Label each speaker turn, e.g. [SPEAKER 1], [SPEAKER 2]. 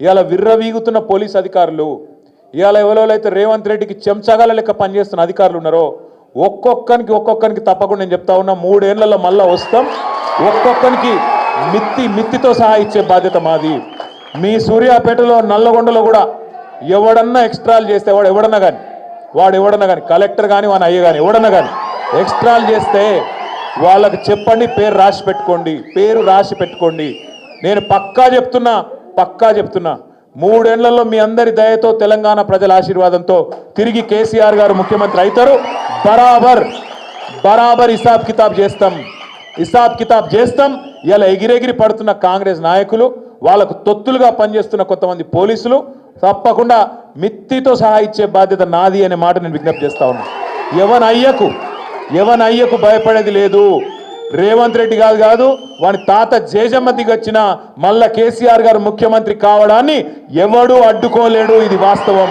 [SPEAKER 1] ఇవాళ విర్రవీగుతున్న పోలీస్ అధికారులు ఇవాళ ఎవరెవరైతే రేవంత్ రెడ్డికి చెంచగాల లెక్క పనిచేస్తున్న అధికారులు ఉన్నారో ఒక్కొక్కరికి ఒక్కొక్కరికి తప్పకుండా నేను చెప్తా ఉన్నా మూడేళ్ళలో మళ్ళా వస్తాం. ఒక్కొక్కరికి మిత్తి మిత్తితో సహా ఇచ్చే బాధ్యత మాది. మీ సూర్యాపేటలో నల్లగొండలో కూడా ఎవడన్నా ఎక్స్ట్రాలు చేస్తే వాడు ఎవడన్నా కానీ వాడు ఎవడన్నా కానీ కలెక్టర్ కానీ వాని అయ్య కానీ ఎవడన్నా కానీ ఎక్స్ట్రాలు చేస్తే వాళ్ళకి చెప్పండి పేరు రాసి పెట్టుకోండి పేరు రాసి పెట్టుకోండి. నేను పక్కా చెప్తున్నా పక్కా చెప్తున్నా. మూడేళ్ళలో మీ అందరి దయతో తెలంగాణ ప్రజల ఆశీర్వాదంతో తిరిగి కేసీఆర్ గారు ముఖ్యమంత్రి అవుతారు. బరాబర్ బరాబర్ హిసాబ్ కితాబ్ చేస్తాం. హిసాబ్ కితాబ్ చేస్తాం. ఇలా ఎగిరెగిరి పడుతున్న కాంగ్రెస్ నాయకులు వాళ్ళకు తొత్తులుగా పనిచేస్తున్న కొంతమంది పోలీసులు తప్పకుండా మిత్తితో సహా ఇచ్చే బాధ్యత నాది అనే మాట నేను విజ్ఞప్తి చేస్తా ఉన్నా. ఎవన్ అయ్యకు ఎవన్ అయ్యకు భయపడేది లేదు. రేవంత్ రెడ్డి గారు కాదు వాని తాత జేజమ్మ వచ్చిన మళ్ళా కేసీఆర్ గారు ముఖ్యమంత్రి కావడాన్ని ఎవడూ అడ్డుకోలేడు ఇది వాస్తవం.